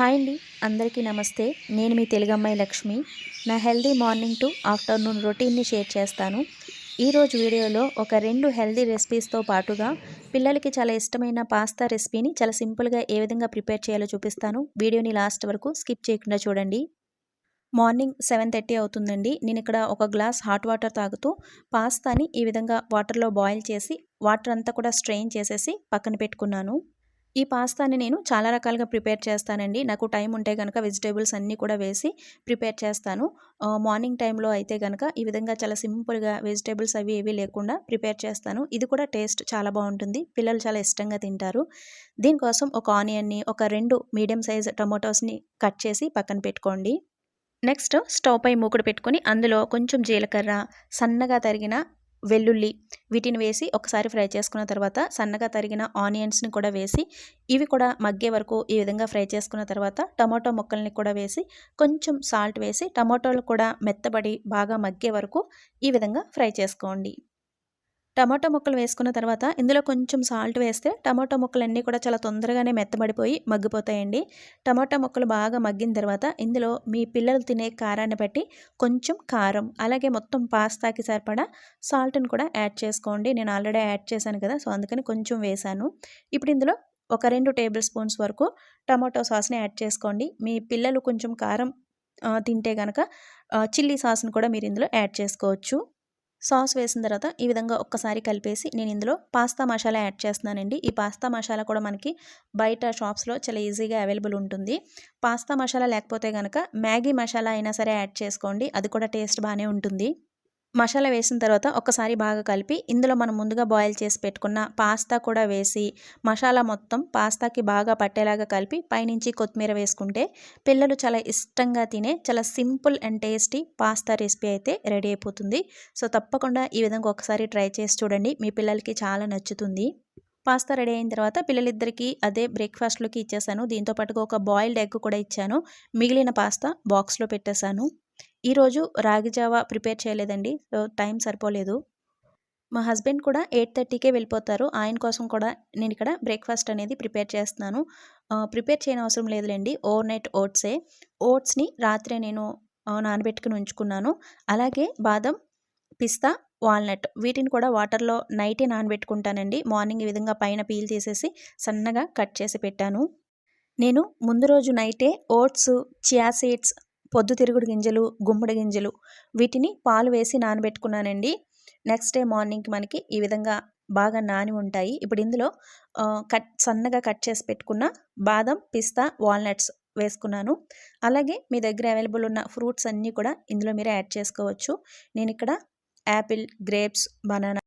Hi అండి. అందరికీ నమస్తే. నేను మీ తెలుగమ్మాయి లక్ష్మి. నా హెల్దీ మార్నింగ్ టు ఆఫ్టర్నూన్ రొటీన్ని షేర్ చేస్తాను. ఈరోజు వీడియోలో ఒక రెండు హెల్దీ రెసిపీస్తో పాటుగా పిల్లలకి చాలా ఇష్టమైన పాస్తా రెసిపీని చాలా సింపుల్గా ఏ విధంగా ప్రిపేర్ చేయాలో చూపిస్తాను. వీడియోని లాస్ట్ వరకు స్కిప్ చేయకుండా చూడండి. మార్నింగ్ సెవెన్ థర్టీ అవుతుందండి. నేను ఇక్కడ ఒక గ్లాస్ హాట్ వాటర్ తాగుతూ పాస్తాని ఈ విధంగా వాటర్లో బాయిల్ చేసి వాటర్ అంతా కూడా స్ట్రెయిన్ చేసేసి పక్కన పెట్టుకున్నాను. ఈ పాస్తాని నేను చాలా రకాలుగా ప్రిపేర్ చేస్తానండి. నాకు టైం ఉంటే కనుక వెజిటేబుల్స్ అన్నీ కూడా వేసి ప్రిపేర్ చేస్తాను. మార్నింగ్ టైంలో అయితే కనుక ఈ విధంగా చాలా సింపుల్గా వెజిటేబుల్స్ అవి ఏవి లేకుండా ప్రిపేర్ చేస్తాను. ఇది కూడా టేస్ట్ చాలా బాగుంటుంది. పిల్లలు చాలా ఇష్టంగా తింటారు. దీనికోసం ఒక ఆనియన్ని ఒక రెండు మీడియం సైజ్ టొమాటోస్ని కట్ చేసి పక్కన పెట్టుకోండి. నెక్స్ట్ స్టవ్ పై మూకుడు పెట్టుకొని అందులో కొంచెం జీలకర్ర సన్నగా తరిగిన వెల్లుల్లి వీటిని వేసి ఒకసారి ఫ్రై చేసుకున్న తర్వాత సన్నగా తరిగిన ఆనియన్స్ని కూడా వేసి ఇవి కూడా మగ్గే వరకు ఈ విధంగా ఫ్రై చేసుకున్న తర్వాత టమాటో ముక్కల్ని కూడా వేసి కొంచెం సాల్ట్ వేసి టమాటోలు కూడా మెత్తబడి బాగా మగ్గే వరకు ఈ విధంగా ఫ్రై చేసుకోండి. టమాటో ముక్కలు వేసుకున్న తర్వాత ఇందులో కొంచెం సాల్ట్ వేస్తే టమాటో ముక్కలన్నీ కూడా చాలా తొందరగానే మెత్తబడిపోయి మగ్గిపోతాయండి. టమాటో ముక్కలు బాగా మగ్గిన తర్వాత ఇందులో మీ పిల్లలు తినే కారాన్ని బట్టి కొంచెం కారం అలాగే మొత్తం పాస్తాకి సరిపడా సాల్ట్ని కూడా యాడ్ చేసుకోండి. నేను ఆల్రెడీ యాడ్ చేశాను కదా సో అందుకని కొంచెం వేశాను. ఇప్పుడు ఇందులో ఒక రెండు టేబుల్ స్పూన్స్ వరకు టమాటో సాస్ని యాడ్ చేసుకోండి. మీ పిల్లలు కొంచెం కారం తింటే కనుక చిల్లీ సాస్ని కూడా మీరు ఇందులో యాడ్ చేసుకోవచ్చు. సాస్ వేసిన తర్వాత ఈ విధంగా ఒక్కసారి కలిపేసి నేను ఇందులో పాస్తా మసాలా యాడ్ చేస్తున్నానండి. ఈ పాస్తా మసాలా కూడా మనకి బయట షాప్స్లో చాలా ఈజీగా అవైలబుల్ ఉంటుంది. పాస్తా మసాలా లేకపోతే కనుక మ్యాగీ మసాలా అయినా సరే యాడ్ చేసుకోండి. అది కూడా టేస్ట్ బాగానే ఉంటుంది. మసాలా వేసిన తర్వాత ఒకసారి బాగా కలిపి ఇందులో మనం ముందుగా బాయిల్ చేసి పెట్టుకున్న పాస్తా కూడా వేసి మసాలా మొత్తం పాస్తాకి బాగా పట్టేలాగా కలిపి పైనుంచి కొత్తిమీర వేసుకుంటే పిల్లలు చాలా ఇష్టంగా తినే చాలా simple and tasty pasta recipe అయితే రెడీ అయిపోతుంది. సో తప్పకుండా ఈ విధంగా ఒకసారి ట్రై చేసి చూడండి. మీ పిల్లలకి చాలా నచ్చుతుంది. పాస్తా రెడీ అయిన తర్వాత పిల్లలిద్దరికీ అదే బ్రేక్ఫాస్ట్లోకి ఇచ్చేసాను. దీంతో పాటుగా ఒక బాయిల్డ్ ఎగ్ కూడా ఇచ్చాను. మిగిలిన పాస్తా బాక్స్లో పెట్టేశాను. ఈరోజు రాగి జావా ప్రిపేర్ చేయలేదండి. సో టైం సరిపోలేదు. మా హస్బెండ్ కూడా ఎయిట్ థర్టీకే వెళ్ళిపోతారు. ఆయన కోసం కూడా నేను ఇక్కడ బ్రేక్ఫాస్ట్ అనేది ప్రిపేర్ చేస్తున్నాను. ప్రిపేర్ చేయని అవసరం లేదులేండి. ఓవర్ నైట్ ఓట్సే. ఓట్స్ని రాత్రే నేను నానబెట్టుకుని ఉంచుకున్నాను. అలాగే బాదం పిస్తా వాల్నట్ వీటిని కూడా వాటర్లో నైటే నానబెట్టుకుంటానండి. మార్నింగ్ ఈ విధంగా పైన పీల్ తీసేసి సన్నగా కట్ చేసి పెట్టాను. నేను ముందు రోజు నైటే ఓట్స్ చియా సీడ్స్ పొద్దుతిరుగుడు గింజలు గుమ్మడి గింజలు వీటిని పాలు వేసి నానబెట్టుకున్నానండి. నెక్స్ట్ డే మార్నింగ్కి మనకి ఈ విధంగా బాగా నాని ఉంటాయి. ఇప్పుడు ఇందులో కట్ సన్నగా కట్ చేసి పెట్టుకున్న బాదం పిస్తా వాల్నట్స్ వేసుకున్నాను. అలాగే మీ దగ్గర అవైలబుల్ ఉన్న ఫ్రూట్స్ అన్నీ కూడా ఇందులో మీరు యాడ్ చేసుకోవచ్చు. నేను ఇక్కడ యాపిల్ గ్రేప్స్ బనానా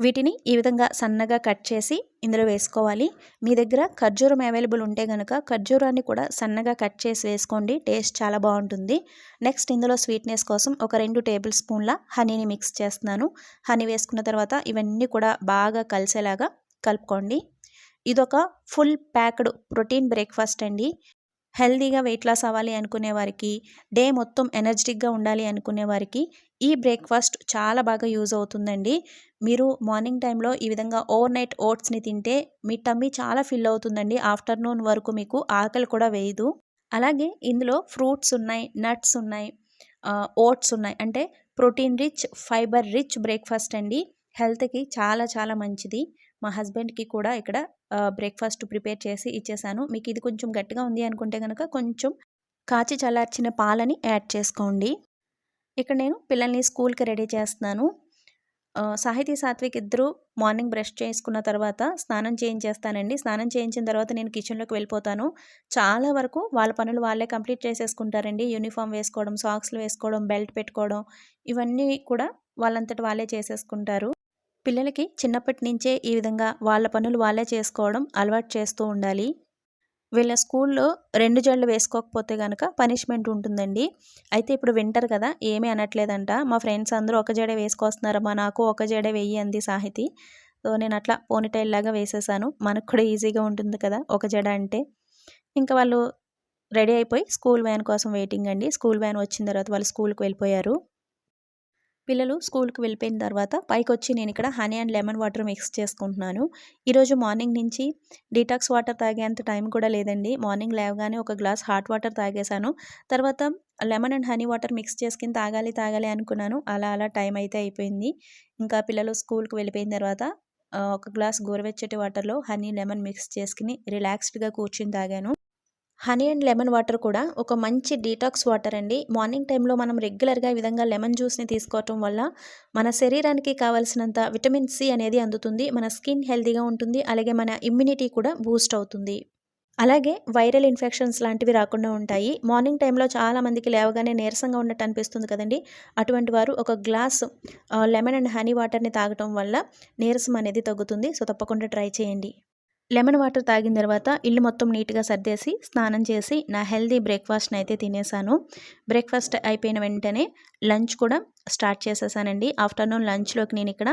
వీటిని ఈ విధంగా సన్నగా కట్ చేసి ఇందులో వేసుకోవాలి. మీ దగ్గర ఖర్జూరం అవైలబుల్ ఉంటే కనుక ఖర్జూరాన్ని కూడా సన్నగా కట్ చేసి వేసుకోండి. టేస్ట్ చాలా బాగుంటుంది. నెక్స్ట్ ఇందులో స్వీట్నెస్ కోసం ఒక రెండు టేబుల్ స్పూన్ల హనీని మిక్స్ చేస్తున్నాను. హనీ వేసుకున్న తర్వాత ఇవన్నీ కూడా బాగా కలిసేలాగా కలుపుకోండి. ఇదొక ఫుల్ ప్యాక్డ్ ప్రోటీన్ బ్రేక్ఫాస్ట్ అండి. హెల్దీగా వెయిట్ లాస్ అవ్వాలి అనుకునే వారికి డే మొత్తం ఎనర్జెటిక్గా ఉండాలి అనుకునే వారికి ఈ బ్రేక్ఫాస్ట్ చాలా బాగా యూజ్ అవుతుందండి. మీరు మార్నింగ్ టైంలో ఈ విధంగా ఓవర్ నైట్ ఓట్స్ని తింటే మీ టమ్మీ చాలా ఫిల్ అవుతుందండి. ఆఫ్టర్నూన్ వరకు మీకు ఆకలి కూడా వేయదు. అలాగే ఇందులో ఫ్రూట్స్ ఉన్నాయి నట్స్ ఉన్నాయి ఓట్స్ ఉన్నాయి. అంటే protein rich fibre rich breakfast అండి. హెల్త్కి చాలా చాలా మంచిది. మా హస్బెండ్కి కూడా ఇక్కడ బ్రేక్ఫాస్ట్ ప్రిపేర్ చేసి ఇచ్చేసాను. మీకు ఇది కొంచెం గట్టిగా ఉంది అనుకుంటే కనుక కొంచెం కాచి చల్లార్చిన పాలని యాడ్ చేసుకోండి. ఇక్కడ నేను పిల్లల్ని స్కూల్కి రెడీ చేస్తున్నాను. సాహితీ సాత్విక్ ఇద్దరు మార్నింగ్ బ్రష్ చేసుకున్న తర్వాత స్నానం చేయించేస్తానండి. స్నానం చేయించిన తర్వాత నేను కిచెన్లోకి వెళ్ళిపోతాను. చాలా వరకు వాళ్ళ పనులు వాళ్ళే కంప్లీట్ చేసేసుకుంటారండి. యూనిఫామ్ వేసుకోవడం సాక్స్లు వేసుకోవడం బెల్ట్ పెట్టుకోవడం ఇవన్నీ కూడా వాళ్ళంతటి వాళ్ళే చేసేసుకుంటారు. పిల్లలకి చిన్నప్పటి నుంచే ఈ విధంగా వాళ్ళ పనులు వాళ్ళే చేసుకోవడం అలవాటు చేస్తూ ఉండాలి. వీళ్ళ స్కూల్లో రెండు జళ్ళు వేసుకోకపోతే కనుక పనిష్మెంట్ ఉంటుందండి. అయితే ఇప్పుడు వింటర్ కదా ఏమీ అనట్లేదంట. మా ఫ్రెండ్స్ అందరూ ఒక జడే వేసుకొస్తున్నారమ్మా నాకు ఒక జడే వెయ్యి అంది సాహితి. సో నేను అట్లా పోనీటైల్ లాగా వేసేసాను. మనకు కూడా ఈజీగా ఉంటుంది కదా ఒక జడ అంటే. ఇంకా వాళ్ళు రెడీ అయిపోయి స్కూల్ వ్యాన్ కోసం వెయిటింగ్ అండి. స్కూల్ వ్యాన్ వచ్చిన తర్వాత వాళ్ళు స్కూల్కి వెళ్ళిపోయారు. పిల్లలు స్కూల్కి వెళ్ళిపోయిన తర్వాత పైకి వచ్చి నేను ఇక్కడ honey and lemon water mix చేసుకుంటున్నాను. ఈరోజు మార్నింగ్ నుంచి డీటాక్స్ వాటర్ తాగేంత టైం కూడా లేదండి. మార్నింగ్ లేవగానే ఒక గ్లాస్ హాట్ వాటర్ తాగేశాను. తర్వాత lemon and honey water mix చేసుకుని తాగాలి తాగాలి అనుకున్నాను. అలా అలా టైం అయితే అయిపోయింది. ఇంకా పిల్లలు స్కూల్కి వెళ్ళిపోయిన తర్వాత ఒక గ్లాస్ గోరువెచ్చటి వాటర్లో హనీ లెమన్ మిక్స్ చేసుకుని రిలాక్స్డ్గా కూర్చుని తాగాను. హనీ అండ్ లెమన్ వాటర్ కూడా ఒక మంచి డీటాక్స్ వాటర్ అండి. మార్నింగ్ టైంలో మనం రెగ్యులర్గా ఈ విధంగా లెమన్ జ్యూస్ని తీసుకోవటం వల్ల మన శరీరానికి కావాల్సినంత విటమిన్ సి అనేది అందుతుంది మన స్కిన్ హెల్తీగా ఉంటుంది అలాగే మన ఇమ్యూనిటీ కూడా బూస్ట్ అవుతుంది. అలాగే వైరల్ ఇన్ఫెక్షన్స్ లాంటివి రాకుండా ఉంటాయి. మార్నింగ్ టైంలో చాలామందికి లేవగానే నీరసంగా ఉన్నట్టు అనిపిస్తుంది కదండి. అటువంటి వారు ఒక గ్లాస్ లెమన్ అండ్ హనీ వాటర్ని తాగటం వల్ల నీరసం అనేది తగ్గుతుంది. సో తప్పకుండా ట్రై చేయండి. లెమన్ వాటర్ తాగిన తర్వాత ఇల్లు మొత్తం నీట్గా సర్దేసి స్నానం చేసి నా హెల్దీ బ్రేక్ఫాస్ట్ని అయితే తినేసాను. బ్రేక్ఫాస్ట్ అయిపోయిన వెంటనే లంచ్ కూడా స్టార్ట్ చేసేసానండి. ఆఫ్టర్నూన్ లంచ్లోకి నేను ఇక్కడ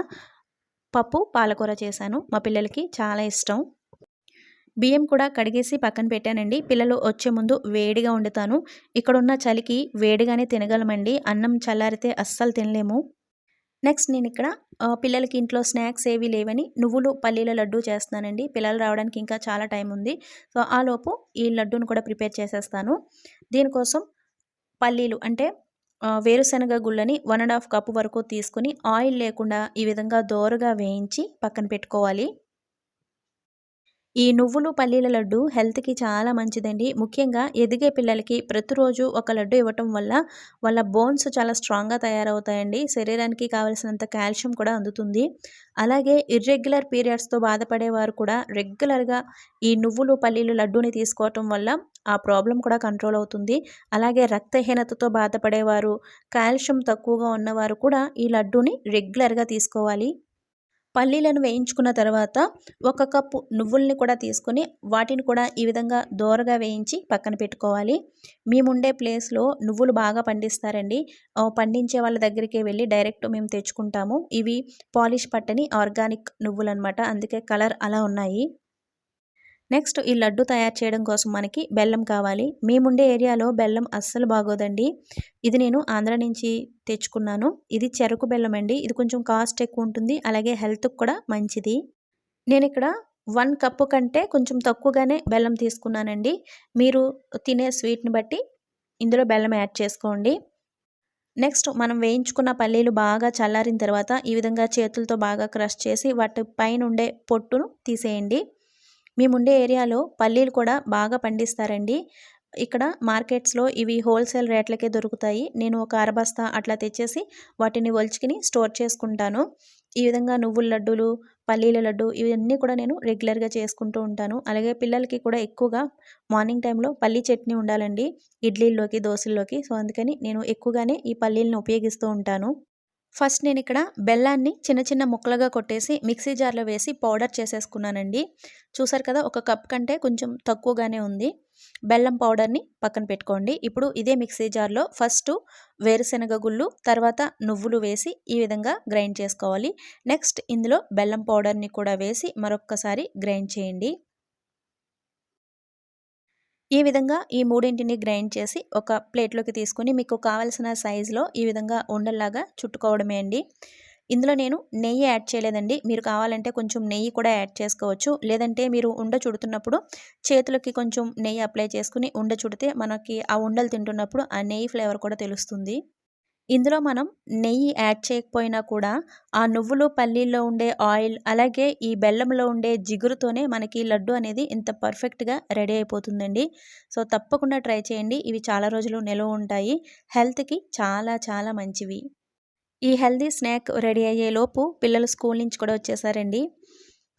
పప్పు పాలకూర చేశాను. మా పిల్లలకి చాలా ఇష్టం. బియ్యం కూడా కడిగేసి పక్కన పెట్టానండి. పిల్లలు వచ్చే ముందు వేడిగా వండుతాను. ఇక్కడున్న చలికి వేడిగానే తినగలమండి. అన్నం చల్లారితే అస్సలు తినలేము. నెక్స్ట్ నేను ఇక్కడ పిల్లలకి ఇంట్లో స్నాక్స్ ఏవి లేవని నువ్వులు పల్లీల లడ్డు చేస్తున్నానండి. పిల్లలు రావడానికి ఇంకా చాలా టైం ఉంది. సో ఆ లోపు ఈ లడ్డూను కూడా ప్రిపేర్ చేసేస్తాను. దీనికోసం పల్లీలు అంటే వేరుశనగ గుళ్ళని వన్ అండ్ హాఫ్ కప్ వరకు తీసుకుని ఆయిల్ లేకుండా ఈ విధంగా దోరగా వేయించి పక్కన పెట్టుకోవాలి. ఈ నువ్వులు పల్లీల లడ్డు హెల్త్కి చాలా మంచిదండి. ముఖ్యంగా ఎదిగే పిల్లలకి ప్రతిరోజు ఒక లడ్డు ఇవ్వటం వల్ల వాళ్ళ బోన్స్ చాలా స్ట్రాంగ్గా తయారవుతాయండి. శరీరానికి కావలసినంత కాల్షియం కూడా అందుతుంది. అలాగే ఇర్రెగ్యులర్ పీరియడ్స్తో బాధపడేవారు కూడా రెగ్యులర్గా ఈ నువ్వులు పల్లీలు లడ్డూని తీసుకోవటం వల్ల ఆ ప్రాబ్లం కూడా కంట్రోల్ అవుతుంది. అలాగే రక్తహీనతతో బాధపడేవారు కాల్షియం తక్కువగా ఉన్నవారు కూడా ఈ లడ్డూని రెగ్యులర్గా తీసుకోవాలి. పల్లీలను వేయించుకున్న తర్వాత ఒక కప్పు నువ్వుల్ని కూడా తీసుకొని వాటిని కూడా ఈ విధంగా దోరగా వేయించి పక్కన పెట్టుకోవాలి. మేముండే ప్లేస్లో నువ్వులు బాగా పండిస్తారండి. పండించే వాళ్ళ దగ్గరికి వెళ్ళి డైరెక్ట్ మేము తెచ్చుకుంటాము. ఇవి పాలిష్ పట్టని ఆర్గానిక్ నువ్వులు అనమాట అందుకే కలర్ అలా ఉన్నాయి. నెక్స్ట్ ఈ లడ్డు తయారు చేయడం కోసం మనకి బెల్లం కావాలి. మేముండే ఏరియాలో బెల్లం అస్సలు బాగోదండి. ఇది నేను ఆంధ్ర నుంచి తెచ్చుకున్నాను. ఇది చెరుకు బెల్లం అండి. ఇది కొంచెం కాస్ట్ ఎక్కువ ఉంటుంది. అలాగే హెల్త్కి కూడా మంచిది. నేను ఇక్కడ వన్ కప్పు కంటే కొంచెం తక్కువగానే బెల్లం తీసుకున్నానండి. మీరు తినే స్వీట్ని బట్టి ఇందులో బెల్లం యాడ్ చేసుకోండి. నెక్స్ట్ మనం వేయించుకున్న పల్లీలు బాగా చల్లారిన తర్వాత ఈ విధంగా చేతులతో బాగా క్రష్ చేసి వాటి పైన ఉండే పొట్టును తీసేయండి. మేముండే ఏరియాలో పల్లీలు కూడా బాగా పండిస్తారండి. ఇక్కడ మార్కెట్స్లో ఇవి హోల్సేల్ రేట్లకే దొరుకుతాయి. నేను ఒక అరబస్తా అట్లా తెచ్చేసి వాటిని ఒలుచుకుని స్టోర్ చేసుకుంటాను. ఈ విధంగా నువ్వుల లడ్డూలు పల్లీల లడ్డు ఇవన్నీ కూడా నేను రెగ్యులర్గా చేసుకుంటూ ఉంటాను. అలాగే పిల్లలకి కూడా ఎక్కువగా మార్నింగ్ టైంలో పల్లీ చట్నీ ఉండాలండి. ఇడ్లీల్లోకి దోశల్లోకి. సో అందుకని నేను ఎక్కువగానే ఈ పల్లీలను ఉపయోగిస్తూ ఉంటాను. ఫస్ట్ నేను ఇక్కడ బెల్లాన్ని చిన్న చిన్న ముక్కలుగా కొట్టేసి మిక్సీ జార్లో వేసి పౌడర్ చేసేసుకున్నానండి. చూసారు కదా ఒక కప్ కంటే కొంచెం తక్కువగానే ఉంది. బెల్లం పౌడర్ని పక్కన పెట్టుకోండి. ఇప్పుడు ఇదే మిక్సీ జార్లో ఫస్ట్ వేరుశనగ గుళ్ళు తర్వాత నువ్వులు వేసి ఈ విధంగా గ్రైండ్ చేసుకోవాలి. నెక్స్ట్ ఇందులో బెల్లం పౌడర్ని కూడా వేసి మరొక్కసారి గ్రైండ్ చేయండి. ఈ విధంగా ఈ మూడింటిని గ్రైండ్ చేసి ఒక ప్లేట్లోకి తీసుకుని మీకు కావలసిన సైజులో ఈ విధంగా ఉండల్లాగా చుట్టుకోవడమే అండి. ఇందులో నేను నెయ్యి యాడ్ చేయలేదండి. మీరు కావాలంటే కొంచెం నెయ్యి కూడా యాడ్ చేసుకోవచ్చు. లేదంటే మీరు ఉండ చుడుతున్నప్పుడు చేతులకి కొంచెం నెయ్యి అప్లై చేసుకుని ఉండ చుడితే మనకి ఆ ఉండలు తింటున్నప్పుడు ఆ నెయ్యి ఫ్లేవర్ కూడా తెలుస్తుంది. ఇందులో మనం నెయ్యి యాడ్ చేయకపోయినా కూడా ఆ నువ్వులు పల్లీల్లో ఉండే ఆయిల్ అలాగే ఈ బెల్లంలో ఉండే జిగురుతోనే మనకి లడ్డు అనేది ఇంత పర్ఫెక్ట్గా రెడీ అయిపోతుందండి. సో తప్పకుండా ట్రై చేయండి. ఇవి చాలా రోజులు నిల్వ ఉంటాయి. హెల్త్కి చాలా చాలా మంచివి. ఈ హెల్దీ స్నాక్ రెడీ అయ్యే లోపు పిల్లలు స్కూల్ నుంచి కూడా వచ్చేసారండి.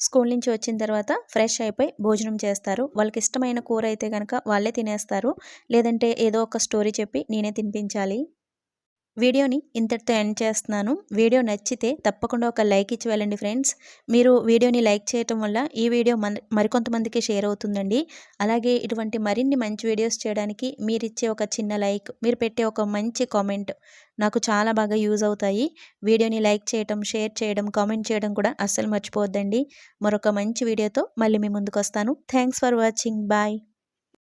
స్కూల్ నుంచి వచ్చిన తర్వాత ఫ్రెష్ అయిపోయి భోజనం చేస్తారు. వాళ్ళకి ఇష్టమైన కూర అయితే కనుక వాళ్ళే తినేస్తారు. లేదంటే ఏదో ఒక స్టోరీ చెప్పి నేనే తినిపించాలి. వీడియోని ఇంతటితో ఎండ్ చేస్తున్నాను. వీడియో నచ్చితే తప్పకుండా ఒక లైక్ ఇచ్చి వెళ్ళండి ఫ్రెండ్స్. మీరు వీడియోని లైక్ చేయటం వల్ల ఈ వీడియో మరికొంతమందికి షేర్ అవుతుందండి. అలాగే ఇటువంటి మరిన్ని మంచి వీడియోస్ చేయడానికి మీరు ఇచ్చే ఒక చిన్న లైక్ మీరు పెట్టే ఒక మంచి కామెంట్ నాకు చాలా బాగా యూజ్ అవుతాయి. వీడియోని లైక్ చేయడం షేర్ చేయడం కామెంట్ చేయడం కూడా అస్సలు మర్చిపోవద్దండి. మరొక మంచి వీడియోతో మళ్ళీ మీ ముందుకు వస్తాను థ్యాంక్స్ ఫర్ వాచింగ్. బాయ్.